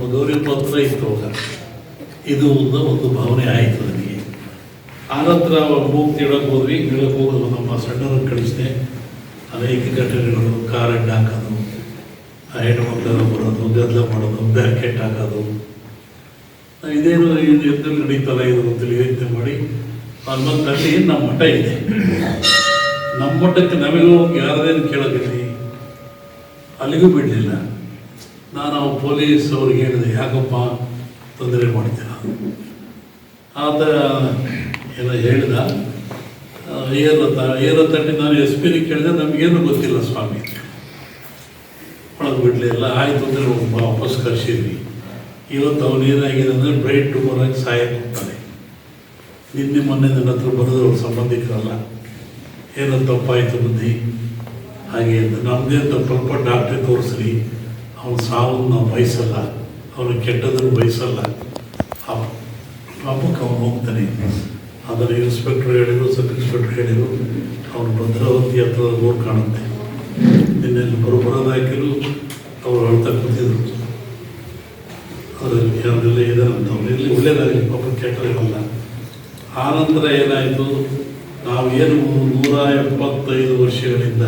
ಪತ್ರ ಇತ್ತು ಅವಾಗ ಇದು ಒಂದು ಒಂದು ಭಾವನೆ ಆಯಿತು ನನಗೆ ಆನಂತರ ಮೂಗ್ ತಿಳಕ್ಕೆ ಹೋದ್ವಿ ತಿಳಕ್ಕೆ ಹೋಗೋದು ನಮ್ಮ ಸಣ್ಣವ್ರನ್ನ ಕಳಿಸಿದೆ ಅನೇಕ ಘಟನೆಗಳು ಕಾರ್ ಅಡ್ಡ ಹಾಕೋದು ಆ ಮಕ್ಕಳ ಬರೋದು ಗದ್ದಲ ಮಾಡೋದು ಬ್ಯಾಕೆಟ್ ಹಾಕೋದು ಇದೇನು ಇದು ನಡೀತಲ್ಲ ಇದು ಅಂತೇಳಿ ಯೋಚನೆ ಮಾಡಿ ಅಲ್ಲಿ ನಮ್ಮ ಮಠ ಇದೆ ನಮ್ಮ ಮಠಕ್ಕೆ ನಮಗೂ ಯಾರದೇನು ಕೇಳೋದಿಲ್ಲ ಅಲ್ಲಿಗೂ ಬಿಡಲಿಲ್ಲ ನಾನು ಪೊಲೀಸ್ ಅವ್ರಿಗೆ ಹೇಳಿದೆ ಯಾಕಪ್ಪ ತೊಂದರೆ ಮಾಡ್ತೀರ? ಆತ ಎಲ್ಲ ಹೇಳಿದ ಆ, ಏನು ತ- ಏನು ತಟ್ಟಿ ನಾನು ಎಸ್ ಪಿಗೆ ಕೇಳಿದೆ ನಮಗೇನು ಗೊತ್ತಿಲ್ಲ ಸ್ವಾಮಿ. ಒಳಗೆ ಬಿಡಲಿಲ್ಲ ಆಯಿತು ಅಂದರೆ ವಾಪಸ್ ಕರ್ಸಿದ್ವಿ. ಇವತ್ತು ಅವನು ಏನಾಗಿದೆ ಅಂದರೆ ಬ್ರೈಟ್ ಟುಮೋರ್ ಆಗಿ ಸಾಯಕ್ಕೆ ಹೋಗ್ತಾನೆ. ನಿನ್ನೆ ಮೊನ್ನೆ ನನ್ನ ಹತ್ರ ಬರೋದು ಅವ್ರ ಸಂಬಂಧಿಕರಲ್ಲ ಏನೋ ತಪ್ಪಾಯಿತು ಬುದ್ಧಿ ಹಾಗೆ ನಮ್ಮದೇ ತಪ್ಪಲ್ಪ ಡಾಕ್ಟ್ರಿಗೆ ತೋರಿಸ್ರಿ. ಅವನ ಸಾವನ್ನು ನಾವು ಬಯಸಲ್ಲ, ಅವನು ಕೆಟ್ಟದನ್ನು ಬಯಸಲ್ಲ. ಆ ಪಾಪಕ್ಕೆ ಅವನು ಹೋಗ್ತಾನೆ. ಆದರೆ ಇನ್ಸ್ಪೆಕ್ಟ್ರ್ ಹೇಳಿದ್ರು ಸಬ್ ಇನ್ಸ್ಪೆಕ್ಟ್ರ್ ಹೇಳಿದ್ರು, ಅವನು ಭದ್ರಾವತಿ ಹತ್ರ ರೋಡ್ ಕಾಣುತ್ತೆ. ನಿನ್ನೆಲ್ಲಿ ನಾಯಕರು ಅವರು ಹೇಳ್ತಾ ಕೂತಿದ್ರು. ಅದರಲ್ಲಿ ಅವರೆಲ್ಲ ಇದಾರಂತ ಅವರೆಲ್ಲ ಒಳ್ಳೇದಾಗಲಿ, ಪಾಪ ಕೆಟ್ಟದಿರಲ್ಲ. ಆನಂತರ ಏನಾಯಿತು, ನಾವು ಏನು ನೂರ ಎಪ್ಪತ್ತೈದು ವರ್ಷಗಳಿಂದ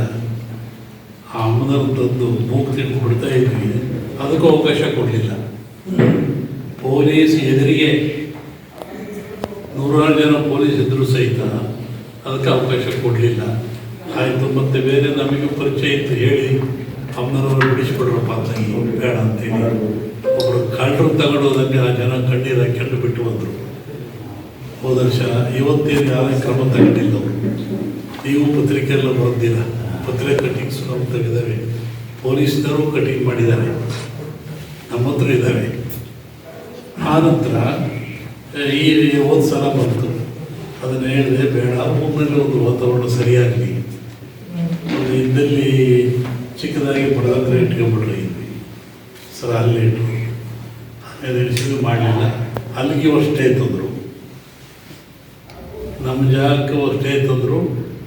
ಆ ಅಮ್ಮನವ್ರು ತಂದು ಮೂಗು ತಿಂದು ಇದ್ವಿ. ಅದಕ್ಕೂ ಅವಕಾಶ ಕೊಡಲಿಲ್ಲ. ಪೊಲೀಸ್ ಎದುರಿಗೆ ನೂರಾರು ಜನ ಪೊಲೀಸ್ ಇದ್ದರೂ ಸಹಿತ ಅದಕ್ಕೆ ಅವಕಾಶ ಕೊಡಲಿಲ್ಲ. ಆಯಿತು, ಮತ್ತೆ ಬೇರೆ ನಮಗೆ ಪರಿಚಯ ಇತ್ತು ಹೇಳಿ ಅಮ್ಮನವರು ಬಿಡಿಸ್ಬಿಡ್ರಪ್ಪ ಅಂತ ಬೇಡ ಅಂತೇಳಿ ಒಬ್ಬರು ಕಳ್ಳರು ತಗೊಂಡೋದಂಗೆ ಆ ಜನ ಕಣ್ಣೀರು ಹಾಕೊಂಡು ಬಿಟ್ಟು ಬಂದರು. ಹೋದ ವರ್ಷ ಇವತ್ತೇನು ಯಾವ ಕ್ರಮ ತಗೊಂಡಿಲ್ಲ. ಅವರು ನೀವು ಪತ್ರಿಕೆಲ್ಲ ಬರೆದಿಲ್ಲ ಪತ್ರಿಕೆ ಕಟಿಂಗ್ಸ್ ನಮ್ಮ ತೆಗೆದಾವೆ ಪೊಲೀಸ್ನವರು ಕಟಿಂಗ್ ಮಾಡಿದ್ದಾರೆ. ನಮ್ಮ ಹತ್ರ ಇದ್ದಾವೆ. ಆನಂತರ ನಂತರ ಈ ಒಂದು ಸಲ ಬಂತು. ಅದನ್ನು ಹೇಳಿದೆ, ಬೇಡ ಊರಿನಲ್ಲಿ ಒಂದು ವಾತಾವರಣ ಸರಿಯಾಗಲಿ. ಇದ್ದಲ್ಲಿ ಚಿಕ್ಕದಾಗಿ ಬಡದಂದ್ರೆ ಇಟ್ಕೊಂಡ್ಬಿಡ್ರಿ. ಸರ್, ಅಲ್ಲಿ ಇಟ್ಟರು ಆಮೇಲೆ ಇಳಿಸಿದ್ರು ಮಾಡಲಿಲ್ಲ. ಅಲ್ಲಿಗೆ ಅಷ್ಟೇ ತಂದರು. ನಮ್ಮ ಜಾಗಕ್ಕೆ ಅಷ್ಟೇ ತಂದರು.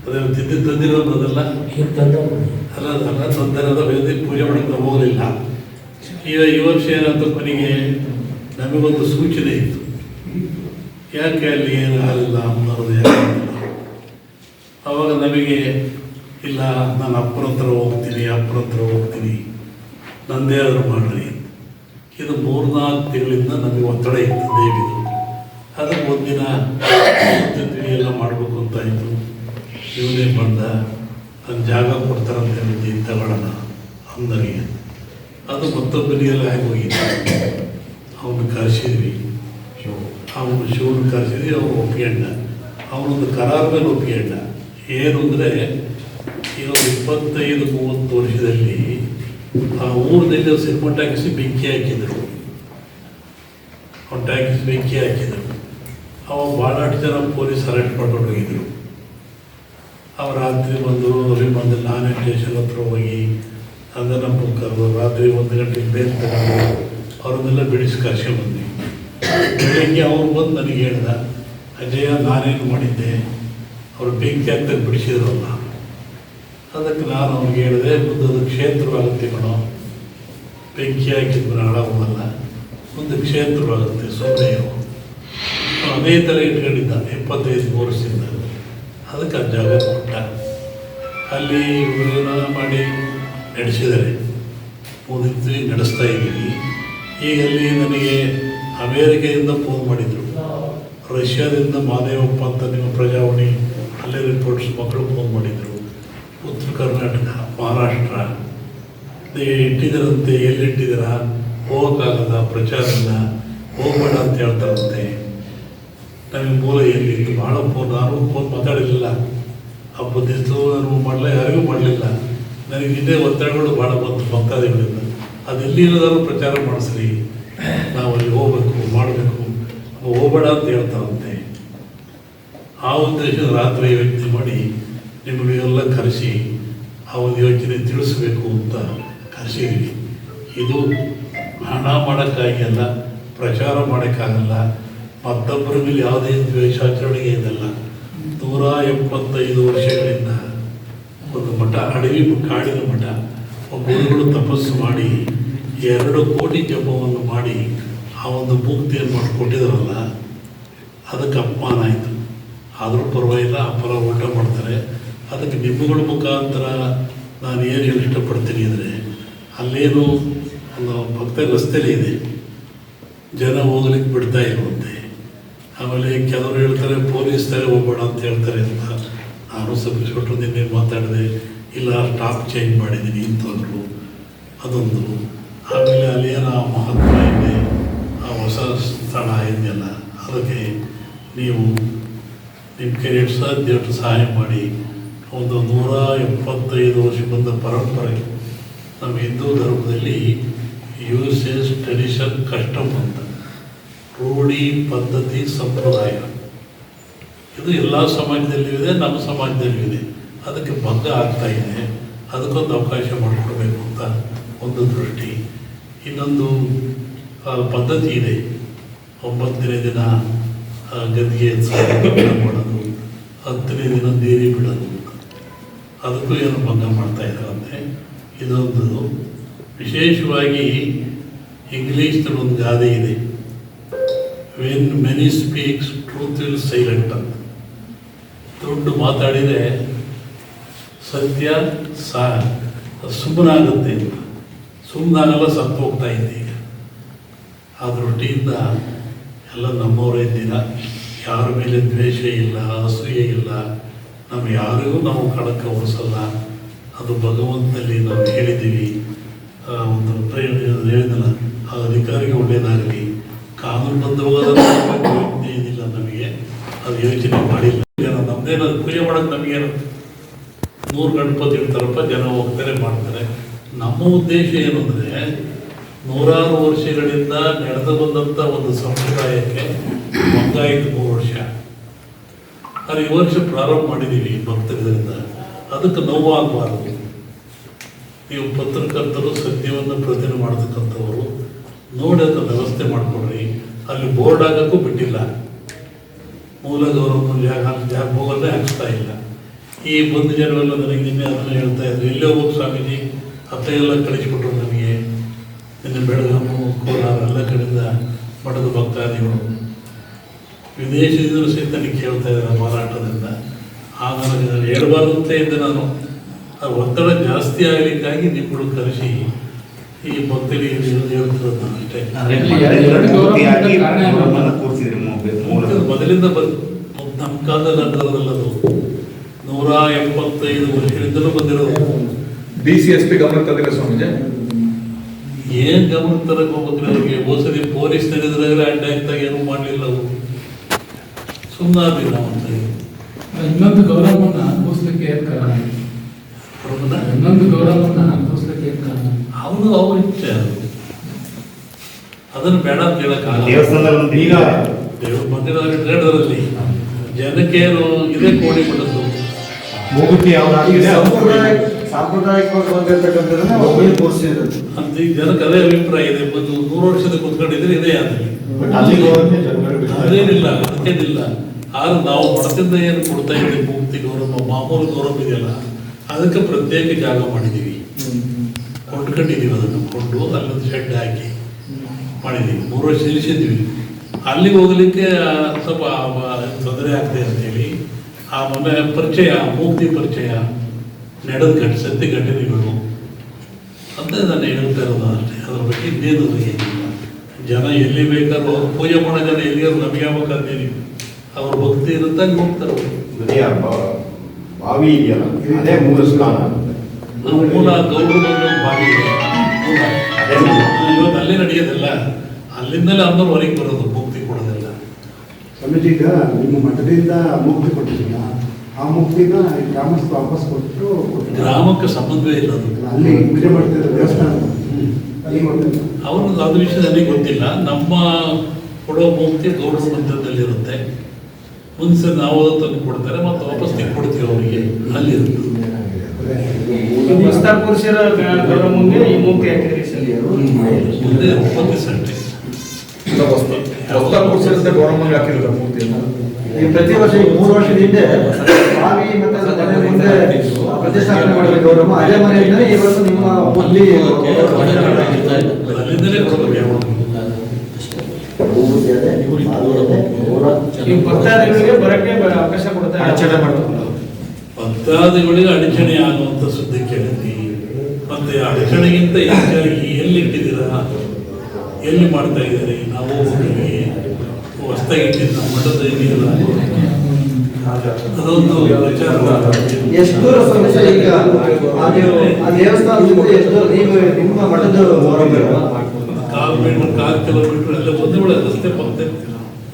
ಅದನ್ನು ತಿಂದು? ತಂದಿರೋದಲ್ಲ ಅಲ್ಲ ಅಲ್ಲ ತಂದಿರೋದು ಬೆಳೆದು ಪೂಜೆ ಮಾಡಕ್ಕೆ ಹೋಗಲಿಲ್ಲ ಈಗ ಈ ವರ್ಷ ಏನಂತ ಕೊನೆಗೆ? ನಮಗೊಂದು ಸೂಚನೆ ಇತ್ತು. ಯಾಕೆ ಅಲ್ಲಿ ಏನು ಆಗಲಿಲ್ಲ ಅನ್ನೋದು ಯಾಕೆ? ಅವಾಗ ನಮಗೆ ಇಲ್ಲ ನಾನು ಅಪ್ಪರ ಹತ್ರ ಹೋಗ್ತೀನಿ ಅಪ್ಪರ ಹತ್ರ ಹೋಗ್ತೀನಿ. ನಂದೇ ಆದರೂ ಮಾಡ್ರಿ ಇದು ಮೂರ್ನಾಲ್ಕು ತಿಂಗಳಿಂದ ನಮಗೆ ಒತ್ತಡ ಇತ್ತು ದೇವಿದು. ಅದಕ್ಕೆ ಒಂದಿನ ಎಲ್ಲ ಮಾಡಬೇಕು ಅಂತ ಆಯಿತು ಇವನೇ ಬಂದ ನನ್ನ ಜಾಗ ಕೊಡ್ತಾರಂತ ಹೇಳಿದ್ದೆ ತಗೊಳ್ಳೋಣ ಅಂದನಿಗೆ ಅದು ಮತ್ತೊಬ್ಬನಿಗೆಲ್ಲ ಹೇಗೆ ಹೋಗಿದ್ದ ಅವನು ಕರೆಸಿದ್ವಿ. ಅವನು ಶಿವನ ಕರೆಸಿದ್ವಿ, ಅವನು ಒಪ್ಪಿಕೊಂಡ ಅವನೊಂದು ಕರಾರ್ ಮೇಲೆ ಒಪ್ಪಿಕೊಂಡ ಏನು ಅಂದರೆ ಇವನು ಇಪ್ಪತ್ತೈದು, ಮೂವತ್ತು ವರ್ಷದಲ್ಲಿ ಆ ಊರಿನಲ್ಲಿ ಸಿನಿಮಾ ಟ್ಯಾಕ್ಸಿ ಬೆಂಕಿ ಹಾಕಿದರು. ಅವ್ನ ಟ್ಯಾಕ್ಸಿ ಬೆಂಕಿ ಹಾಕಿದರು. ಅವಾಗ ಭಾಳಷ್ಟು ಜನ ಪೊಲೀಸ್ ಅರೆಸ್ಟ್ ಮಾಡ್ಕೊಂಡು ಹೋಗಿದ್ರು. ಅವ ರಾತ್ರಿ ಬಂದು ಅವ್ರಿಗೆ ಬಂದು ನಾನೇ ಸ್ಟೇಷನ್ ಹತ್ರ ಹೋಗಿ ಅದನ್ನು ಕರೆದು ರಾತ್ರಿ ಒಂದು ಗಂಟೆಗೆ ಬೇರೆ ತಗೊಂಡು ಅವ್ರನ್ನೆಲ್ಲ ಬಿಡಿಸಿ ಬಂದ್ವಿ. ಬೆಳಗ್ಗೆ ಅವ್ರು ಬಂದು ನನಗೆ ಹೇಳ್ದ, ಅಜಯ, ನಾನೇನು ಮಾಡಿದ್ದೆ? ಅವರು ಬೆಂಕಿ ಅಂತ ಬಿಡಿಸಿದ್ರಲ್ಲ. ಅದಕ್ಕೆ ನಾನು ಅವ್ರಿಗೆ ಹೇಳಿದೆ, ಮುಂದೆ ಅದು ಕ್ಷೇತ್ರವಾಗುತ್ತೆ ಕಣೋ. ಬೆಂಕಿ ಹಾಕಿದ್ರು ಹಾಳಾಗಲ್ಲ ಮುಂದೆ ಕ್ಷೇತ್ರವಾಗುತ್ತೆ ಸುಮ್ಮನೆ ಅದೇ ಥರ ಇಟ್ಕೊಂಡಿದ್ದ ಎಪ್ಪತ್ತೈದು ವರ್ಷದಿಂದ. ಅದಕ್ಕೆ ಆ ಜಾಗ ಕೊಟ್ಟ ಅಲ್ಲಿ ಇವರೆಲ್ಲ ಮಾಡಿ ನಡೆಸಿದ್ದಾರೆ ಓದಿದ್ವಿ ನಡೆಸ್ತಾ ಇದ್ದೀವಿ. ಈಗ ಅಲ್ಲಿ ನನಗೆ ಅಮೇರಿಕೆಯಿಂದ ಫೋನ್ ಮಾಡಿದರು. ರಷ್ಯಾದಿಂದ ಮಾದೇವಪ್ಪ ಅಂತ ನಿಮ್ಮ ಪ್ರಜಾವಾಣಿ, ಅಲ್ಲೇ ರಿಪೋರ್ಟ್ಸ್ ಮಕ್ಕಳು ಫೋನ್ ಮಾಡಿದರು. ಉತ್ತರ ಕರ್ನಾಟಕ, ಮಹಾರಾಷ್ಟ್ರ ಇಟ್ಟಿದ್ದೀರಂತೆ ಎಲ್ಲಿ ಪ್ರಚಾರನ ಹೋಗೋಕ್ಕಾಗಲ್ಲ ಪ್ರಚಾರ ಇಲ್ಲ ಹೋಗ್ಬೇಡ ಅಂತ ಹೇಳ್ತಾರಂತೆ. ನನಗೆ ಮೂಲ ಎಲ್ಲಿ ಭಾಳ ಫೋನ್, ನಾನು ಫೋನ್ ಮಾತಾಡಲಿಲ್ಲ ಹಬ್ಬದ ದಿವಸ ನಾನು ಮಾಡಲ್ಲ ಯಾರಿಗೂ ಮಾಡಲಿಲ್ಲ. ನನಗೆ ಇದೇ ಒತ್ತಡಗಳು ಭಾಳ ಬಂತು, ಭಕ್ತಾದಿಗಳಿಂದ. ಅದೆಲ್ಲಿ ಇಲ್ಲದಾದ್ರೂ ಪ್ರಚಾರ ಮಾಡಿಸ್ರಿ. ನಾವು ಅಲ್ಲಿ ಹೋಗ್ಬೇಕು, ಮಾಡಬೇಕು. ಹೋಗಬೇಡ ಅಂತ ಹೇಳ್ತಾರಂತೆ ಆ ಉದ್ದೇಶದ ರಾತ್ರಿ ಯೋಚನೆ ಮಾಡಿ ನಿಮಗೆಲ್ಲ ಕರೆಸಿ, ಆ ಒಂದು ಯೋಚನೆ ತಿಳಿಸ್ಬೇಕು ಅಂತ ಕರೆಸಿದ್ವಿ ಇದು ಹಣ ಮಾಡೋಕ್ಕಾಗಲ್ಲ ಪ್ರಚಾರ ಮಾಡೋಕ್ಕಾಗಲ್ಲ. ಮತ್ತೊಬ್ಬರ ಮೇಲೆ ಯಾವುದೇ ದ್ವೇಷಾಚರಣೆಗೆ ಇದಲ್ಲ ನೂರ ಎಪ್ಪತ್ತೈದು ವರ್ಷಗಳಿಂದ ಒಂದು ಮಠ, ಅಡವಿ ಕಾಡಿನ ಮಠ ಗುರುಗಳು ತಪಸ್ಸು ಮಾಡಿ, ಎರಡು ಕೋಟಿ ಜಪವನ್ನು ಮಾಡಿ ಆ ಒಂದು ಮುಕ್ತಿಯನ್ನು ಮಾಡಿಕೊಟ್ಟಿದ್ರಲ್ಲ ಅದಕ್ಕೆ ಅಪಮಾನ ಆಯಿತು. ಆದರೂ ಪರವಾಗಿಲ್ಲ ಅಪ್ಪರ ಊಟ ಮಾಡ್ತಾರೆ. ಅದಕ್ಕೆ ನಿಮ್ಮಗಳ ಮುಖಾಂತರ ನಾನು ಏನು ಹೇಳಿ ಇಷ್ಟಪಡ್ತೀನಿ ಅಂದರೆ, ಅಲ್ಲೇನು ಒಂದು ಭಕ್ತ ರಸ್ತೆಯಲ್ಲಿ ಇದೆ. ಜನ ಹೋಗ್ಲಿಕ್ಕೆ ಬಿಡ್ತಾ ಇರುವಂತೆ ಆಮೇಲೆ ಕೆಲವರು ಹೇಳ್ತಾರೆ, ಪೊಲೀಸ್ ತಲೆ ಹೋಗ್ಬೇಡ ಅಂತ ಹೇಳ್ತಾರೆ ಅಂತ. ನಾನು ಸಬ್ ಇನ್ಸ್ಪೆಕ್ಟರ್ ನಿನ್ನೆ ಮಾತಾಡಿದೆ, ಇಲ್ಲ ಸ್ಟಾಪ್ ಚೇಂಜ್ ಮಾಡಿದ್ದೀನಿ ಇಂಥವ್ರು ಅದೊಂದು. ಆಮೇಲೆ ಅಲ್ಲಿ ಏನೋ ಆ ಮಹತ್ವ ಇದೆ, ಆ ಹೊಸ ಸ್ಥಳ ಇದೆಯಲ್ಲ, ಅದಕ್ಕೆ ನೀವು ನಿಮ್ಮ ಕೈ ಸಾಧ್ಯ ಅಷ್ಟು ಸಹಾಯ ಮಾಡಿ. ಒಂದು ನೂರ ಎಪ್ಪತ್ತೈದು ವರ್ಷ ಬಂದ ಪರಂಪರೆ, ನಮ್ಮ ಹಿಂದೂ ಧರ್ಮದಲ್ಲಿ ಯೂಸೇಜ್ ಟ್ರೆಡಿಷನ್ ಕಸ್ಟಮ್ ಅಂತ. ರೂಢಿ ಪದ್ಧತಿ ಸಂಪ್ರದಾಯ. ಇದು ಎಲ್ಲ ಸಮಾಜದಲ್ಲೂ ಇದೆ, ನಮ್ಮ ಸಮಾಜದಲ್ಲೂ ಇದೆ. ಅದಕ್ಕೆ ಭಂಗ ಆಗ್ತಾ ಇದೆ. ಅದಕ್ಕೊಂದು ಅವಕಾಶ ಮಾಡಿಕೊಡ್ಬೇಕು ಅಂತ ಒಂದು ದೃಷ್ಟಿ. ಇನ್ನೊಂದು ಪದ್ಧತಿ ಇದೆ. ಒಂಬತ್ತನೇ ದಿನ ಗದ್ದಿಗೆ ಮಾಡೋದು. ಹತ್ತನೇ ದಿನ ದೇರಿ ಬಿಡೋದು. ಅದಕ್ಕೂ ಏನು ಭಂಗ ಮಾಡ್ತಾ ಇದ್ದಾರಂತೆ. ಇದೊಂದು ವಿಶೇಷವಾಗಿ ಇಂಗ್ಲೀಷ್ನಲ್ಲಿ ಒಂದು ಗಾದೆ ಇದೆ. When many speaks truth ill silent ಅಂತ ದೊಡ್ಡ ಮಾತಾಡಿದರೆ ಸತ್ಯ ಸಾ ಸುಮ್ಮನಾಗುತ್ತೆ. ಅಂತ ಸುಮ್ಮನಾಗಲ್ಲ ಸತ್ತು ಹೋಗ್ತಾ ಇದ್ದೀಗ ಆ ಎಲ್ಲ ನಮ್ಮವರೇ ಇದ್ದೀರ ಯಾರ ಮೇಲೆ ದ್ವೇಷ ಇಲ್ಲ, ಅಸೂಯೆ ಇಲ್ಲ ನಮ್ಮ ಯಾರಿಗೂ ನಾವು ಕಳಕ ಉಳಿಸಲ್ಲ ಅದು ಭಗವಂತನಲ್ಲಿ ನಾವು ಹೇಳಿದ್ದೀವಿ. ಒಂದು ಹೇಳಿದಲ್ಲ ಆ ಅಧಿಕಾರಿಗೆ ಒಳ್ಳೆಯದಾಗಲಿ ಕಾನೂನುಬದ್ಧವಾದ ಯೋಚನೆ ಏನಿಲ್ಲ ನಮಗೆ. ಅದು ಯೋಚನೆ ಮಾಡಿಲ್ಲ. ಈಗ ನಮ್ದೇನೋ ಪೂಜೆ ಮಾಡೋದು ನಮಗೇನು ನೂರು ಗಣಪತಿ ಇರ್ತಾರಪ್ಪ ಜನ ಹೋಗ್ತಾರೆ, ಮಾಡ್ತಾರೆ. ನಮ್ಮ ಉದ್ದೇಶ ಏನು ಅಂದರೆ ನೂರಾರು ವರ್ಷಗಳಿಂದ ನಡೆದು ಬಂದಂಥ ಒಂದು ಸಂಪ್ರದಾಯಕ್ಕೆ ಒಂದಾಯಿತು ಮೂರು ವರ್ಷ. ಅದು ಈ ವರ್ಷ ಪ್ರಾರಂಭ ಮಾಡಿದ್ದೀವಿ ಭಕ್ತರಿಂದ. ಅದಕ್ಕೆ ನೋವಾಗಬಾರದು. ನೀವು ಪತ್ರಕರ್ತರು ಸತ್ಯವನ್ನು ಪ್ರತಿನೆ ಮಾಡ್ತಕ್ಕಂಥವರು, ನೋಡಿ ಅದನ್ನು ವ್ಯವಸ್ಥೆ ಮಾಡಿಕೊಡ್ರಿ ಅಲ್ಲಿ ಬೋರ್ಡ್ ಆಗೋಕ್ಕೂ ಬಿಟ್ಟಿಲ್ಲ. ಮೂಲ ಗೌರವ ಜಾಗ ಹೋಗೋದೇ ಹಾಕ್ಸ್ತಾ ಇಲ್ಲ. ಈ ಬಂದು ಜನವೆಲ್ಲ ನನಗೆ ನಿನ್ನೆ ಅದನ್ನು ಹೇಳ್ತಾ ಇದ್ರು, ಎಲ್ಲೇ ಹೋಗಿ ಸ್ವಾಮೀಜಿ? ಅತ್ತ ಎಲ್ಲ ಕಳಿಸಿಬಿಟ್ರು ನನಗೆ ನಿನ್ನೆ ಬೆಳಗಾಮು, ಕೋಲಾರ ಎಲ್ಲ ಕಡೆಯಿಂದ ಮಠದ ಭಕ್ತಾದಿಗಳು. ವಿದೇಶದಿಂದಲೂ ಸಹಿತ ನನಗೆ ಕೇಳ್ತಾ ಇದ್ದಾರೆ ಮಾರಾಟದಿಂದ. ಆಗ ನನಗೆ ಹೇಳ್ಬಾರ್ದು ಅಂತ ಇದ್ದೆ ನಾನು. ಆ ಒತ್ತಡ ಜಾಸ್ತಿ ಆಗಲಿಕ್ಕಾಗಿ ನಿಮ್ಮಗಳು ಕರೆಸಿ. ಈ ಭಕ್ತರಿಗೆ ಅಷ್ಟೇ. ಮೊದಲಿಂದ ಬಂದು. ನಮ್ಮ ಕಾಲದಲ್ಲಿ ನಡೆದಿರೋದಲ್ಲ ಅದು. ನೂರ ಎಪ್ಪತ್ತೈದು ವರ್ಷದಿಂದಲೂ ಬಂದಿರೋದು. ಡಿ ಸಿ ಎಸ್ ಪಿ ಗಮನ ತಂದಿಲ್ಲ ಸ್ವಾಮೀಜಿ? ಏನ್ ಗಮನ ತರಕ್ ಹೋಗ್ಬೇಕ್ರಿ ಅವ್ರಿಗೆ? ಹೋಸರಿ ಪೊಲೀಸ್ ನಡೆದ್ರೆ ಅಡ್ಡ ಅಂತ ಏನು ಮಾಡಲಿಲ್ಲ ಅವರು. ಸುಮ್ಮನಾದ್ರಿ ನಾವು ಅಂತ. ಇನ್ನೊಂದು ಗೌರವನ್ನ ಅನುಭವಿಸ್ಲಿಕ್ಕೆ ಏನ್ ಕಾರಣ? ಇನ್ನೊಂದು ಗೌರವನ್ನ ಅನುಭವಿಸ್ಲಿಕ್ಕೆ ಏನ್ ಕಾರಣ? ಅವನು ಅವ್ರ ಇಚ್ಛೆ ಅದು ಅದನ್ನು ಬೇಡ ಅಂತ ಹೇಳಕ್ಕಾಗಲ್ಲ ದೇವಸ್ಥಾನದಲ್ಲಿ ಒಂದು ಈಗ ದೇವ್ರ ಮಂದಿರದಲ್ಲಿ ಹೇಳಿದ್ರಲ್ಲಿ ಜನಕ್ಕೆ ಏನು ಇದೇ ಕೋಡಿ ಬಿಡೋದು ಮೂಗುತಿ ಸಾಂಪ್ರದಾಯಿಕವಾಗಿ ಬಂದಿರತಕ್ಕಂಥದ್ದನ್ನ ಒಬ್ಬರಿಗೆ ತೋರಿಸಿರೋದು ಅಂತ ಈ ಜನಕ್ಕೆ ಅದೇ ಅಭಿಪ್ರಾಯ ಇದೆ. ಒಂದು ನೂರು ವರ್ಷದ ಕುತ್ಕೊಂಡಿದ್ರೆ ಇದೇ ಆಗಲಿ. ಅದೇನಿಲ್ಲ ಅದಕ್ಕೇನಿಲ್ಲ. ಆದ್ರೆ ನಾವು ಮಠದಿಂದ ಏನು ಕೊಡ್ತಾ ಇದ್ದೀವಿ? ಮುಕ್ತಿ ಗೌರವ ಮಾಮೂಲು ಗೌರವ ಇದೆಯಲ್ಲ ಅದಕ್ಕೆ ಪ್ರತ್ಯೇಕ ಜಾಗ ಮಾಡಿದ್ದೀವಿ. ಕೊಂಡ್ಕೊಂಡಿದ್ದೀವಿ ಅದನ್ನು ಕೊಂಡು ಅಲ್ಲೊಂದು ಶೆಡ್ ಹಾಕಿ ಮಾಡಿದ್ದೀವಿ. ಮೂರು ವರ್ಷ ನಿಲ್ಲಿಸಿದ್ದೀವಿ ಅಲ್ಲಿಗೆ ಹೋಗಲಿಕ್ಕೆ ಸ್ವಲ್ಪ ತೊಂದರೆ ಆಗ್ತದೆ ಅಂತೇಳಿ. ಆ, ಮೊನ್ನೆ ಪರಿಚಯ ಮೂಕ್ತಿ ಪರಿಚಯ ನಡೆದ ಘಟ ಸತ್ಯ ಘಟನೆಗಳು. ಅಂತ ನಾನು ಹೇಳ್ತಾ ಇರೋದು ಅಷ್ಟೇ. ಅದ್ರ ಬಗ್ಗೆ ಇನ್ನೇನು ಏನಿಲ್ಲ ಜನ ಎಲ್ಲಿ ಬೇಕಾದ್ರೂ ಅವ್ರು ಪೂಜೆ ಮಾಡೋ ಜನ ಎಲ್ಲಿಯಾದ್ರು ನಮಗೆ ಆಗ್ಬೇಕಂತೇಳಿ ಅವ್ರ ಭಕ್ತಿ ಇರುತ್ತೆ ಹೋಗ್ತಾರೆ. ಬಾವಿ ಇದೆಯಲ್ಲ? ಅದೇ ಮೂರು ಸ್ಥಾನ. ನಮ್ಮ ಮೂಲ ಗೌರವದ ಒಂದು ಇದೆ. ಇವತ್ತು ಅಲ್ಲೇ ನಡೆಯೋದಿಲ್ಲ. ಅಲ್ಲಿಂದಲೇ ಅಂದ್ರೆ ಹೊರಗೆ ಬರೋದು ಮುಕ್ತಿ ಕೊಡೋದಿಲ್ಲ. ಸ್ವಾಮೀಜಿ ಈಗ ನಿಮ್ಮ ಮಠದಿಂದ ಮುಕ್ತಿ ಕೊಟ್ಟಿದ್ದೀನಿ ಆ ಮುಕ್ತಿನ ಗ್ರಾಮಸ್ಥ ವಾಪಸ್ ಕೊಟ್ಟು ಗ್ರಾಮಕ್ಕೆ ಸಂಬಂಧವೇ ಇಲ್ಲ ಅದು. ಅಲ್ಲಿ ಪೂಜೆ ಮಾಡ್ತಿದ್ದಾರೆ ದೇವಸ್ಥಾನ ಅವರು ಅದು ವಿಷಯದಲ್ಲಿ ಗೊತ್ತಿಲ್ಲ. ನಮ್ಮ ಕೊಡೋ ಮುಕ್ತಿ ಗೌರವ ಮಂತ್ರದಲ್ಲಿರುತ್ತೆ ಮುಂದೆ ನಾವು ತಂದು ಕೊಡ್ತಾರೆ ಮತ್ತು ವಾಪಸ್ ತೆಗೆ ಕೊಡ್ತೀವಿ ಅವರಿಗೆ. ಅಲ್ಲಿರುತ್ತೆ. ಗೌರವ ಮುಂದೆ ಈ ಮೂರ್ತಿ ಹಾಕಿದ್ರಿ ಸರ್ ಮುಂದೆ ಒಂಬತ್ತು ಸಂಟೆ. ಹೊಸ ಕೂರ್ಸಿರಂತೆ ಗೌರಮ್ಮ ಹಾಕಿಲ್ಲ ಮೂರ್ತಿಯನ್ನು. ಈ ಪ್ರತಿ ವರ್ಷ ಈ ಮೂರು ವರ್ಷದ ಹಿಂದೆ ಬಾವಿ ಮತ್ತೆ ಮನೆ ಮುಂದೆ ಪ್ರತಿಷ್ಠಾಪನೆ ಮಾಡಿದ ಗೌರವ. ಅದೇ ಮನೆಯಿಂದಲೇ ಈ ವರ್ಷ ನಿಮ್ಮ ಇಲ್ಲಿ ಬರ್ತಾ ಭಕ್ತಾದಿಗಳಿಗೆ ಬರಕ್ಕೆ ಅವಕಾಶ ಕೊಡ್ತಾರೆ ಆಚರಣೆ ಮಾಡ್ತಾರೆ ಭಕ್ತಾದಿಗಳಿಗೆ ಅಡಚಣೆ ಆಗುವಂತ ಸುದ್ದಿ ಕೇಳಿದ್ವಿ. ಮತ್ತೆ ಅಡಚಣೆಗಿಂತ ಹೆಚ್ಚಾಗಿ ಎಲ್ಲಿ ಇಟ್ಟಿದ್ದೀರಾ? ಎಲ್ಲಿ ಮಾಡ್ತಾ ಇದ್ದೀರಿ? ನಾವು ಹೊಸದಾಗಿಟ್ಟಿದ್ದ ಮಠದ ಇದೆಯಲ್ಲ? ಅದೊಂದು ವಿಚಾರ. ಎಷ್ಟು ಸಮಸ್ಯೆ ಈಗ? ಆ ದೇವ- ದೇವಸ್ಥಾನದಿಂದ ಎಷ್ಟು ನೀವು ನಿಮ್ಮ ಮಠದ ಕಾಲ್ ಮೀಟರ್ ಕಾಲ್ ಕಿಲೋಮೀಟರ್ ಎಲ್ಲ ಒಂದೇ ಒಳ್ಳೆ ರಸ್ತೆ ಪಕ್ಕ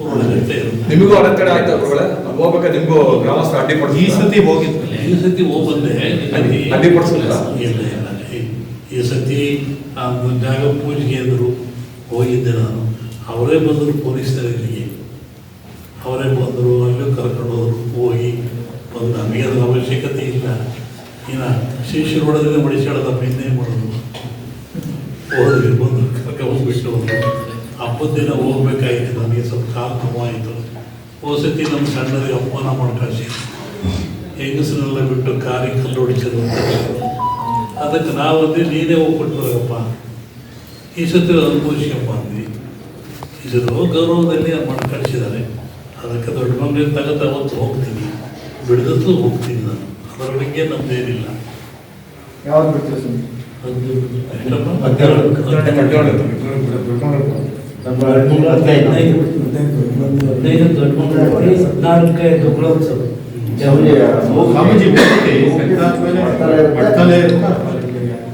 ಒಳ್ಳೆ ರಸ್ತೆ ನಿಮಗೂ ಅಡೆತಡೆ ಆಯ್ತು ಗುರುಗಳೇ? ಅಲ್ಲಿ ಹೋಗ್ಬೇಕಾದ್ರೆ ನಿಮ್ಗೂ ಗ್ರಾಮಸ್ಥರು ಅಡ್ಡಿಪಡಿಸಿ ಈ ಸತಿ ಹೋಗಿದ್ವಿ ಈ ಸತಿ ಹೋಗಿ ಬಂದೆ ಅಡ್ಡಿ ಪಡಿಸಿಲ್ಲ? ಇಲ್ಲ ಇಲ್ಲ ಈ- ಸತಿ ಆ ಒಂದು ಜಾಗ ಪೂಜೆಗೆ ಅಂದರು ಹೋಗಿದ್ದೆ ನಾನು ಅವರೇ ಬಂದರು ಪೊಲೀಸರು ಇಲ್ಲಿಗೆ ಅವರೇ ಬಂದರು ಅಲ್ಲೂ ಕರ್ಕೊಂಡು ಹೋದ್ರು ಹೋಗಿ ಬಂದು ನಮಗೆ ಅದ್ರ ಅವಶ್ಯಕತೆ ಇಲ್ಲ. ಇನ್ನು ಶಿಷ್ಯರು ಹೊಡೆದ್ರೆ ಮಡಿಸಾಡದಪ್ಪ ಇನ್ನೇನು ಮಾಡೋದು? ಹೋದ್ವಿ ಬಂದು ಕರ್ಕೊಂಡ್ಬಿಟ್ಟು ಹೋದ್ರು ಹಬ್ಬದ ದಿನ ಹೋಗ್ಬೇಕಾಗಿತ್ತು ನನಗೆ ಸ್ವಲ್ಪ ಕಾಲು ನೋವಾಯಿತು ಹೋದ ಸತಿ ನಮ್ಮ ಸಣ್ಣದಿಗೆ ಅಪಮಾನ ಮಾಡ್ಕಳಿಸಿ. ಹೆಂಗಸರೆಲ್ಲ ಬಿಟ್ಟು ಕಾರಿಗೆ ಕಲ್ಲು ಹೊಡಿಸೋದು ಅಂತ ಅದಕ್ಕೆ ನಾವಂದ್ರೆ ನೀನೇ ಹೋಗ್ಬಿಟ್ಟು ಬರಪ್ಪ ಈ ಸತಿ ಅನುಭವಿಸ್ಕೊಂಬ ಅಂದ್ವಿ ಹೋಗಿ ಗೌರವದಲ್ಲಿ ಮಾಡಿ ಕಳಿಸಿದ್ದಾರೆ ಅದಕ್ಕೆ ದೊಡ್ಡ ಮಗನ ತಗತ್ತ ಅವತ್ತು ಹೋಗ್ತೀನಿ. ಬಿಡದತ್ತು ಹೋಗ್ತೀನಿ ನಾನು. ಅದರ ಬಗ್ಗೆ ನಮ್ದೇನಿಲ್ಲ ಯಾವಾಗ ಬಿಡ್ತೀವಿ ಏನಪ್ಪ? ಸ್ವಾಮೀಜಿ ಹೋಗ್ತೀವಿ. ಮಠದಲ್ಲೇ ಇರುತ್ತೆ.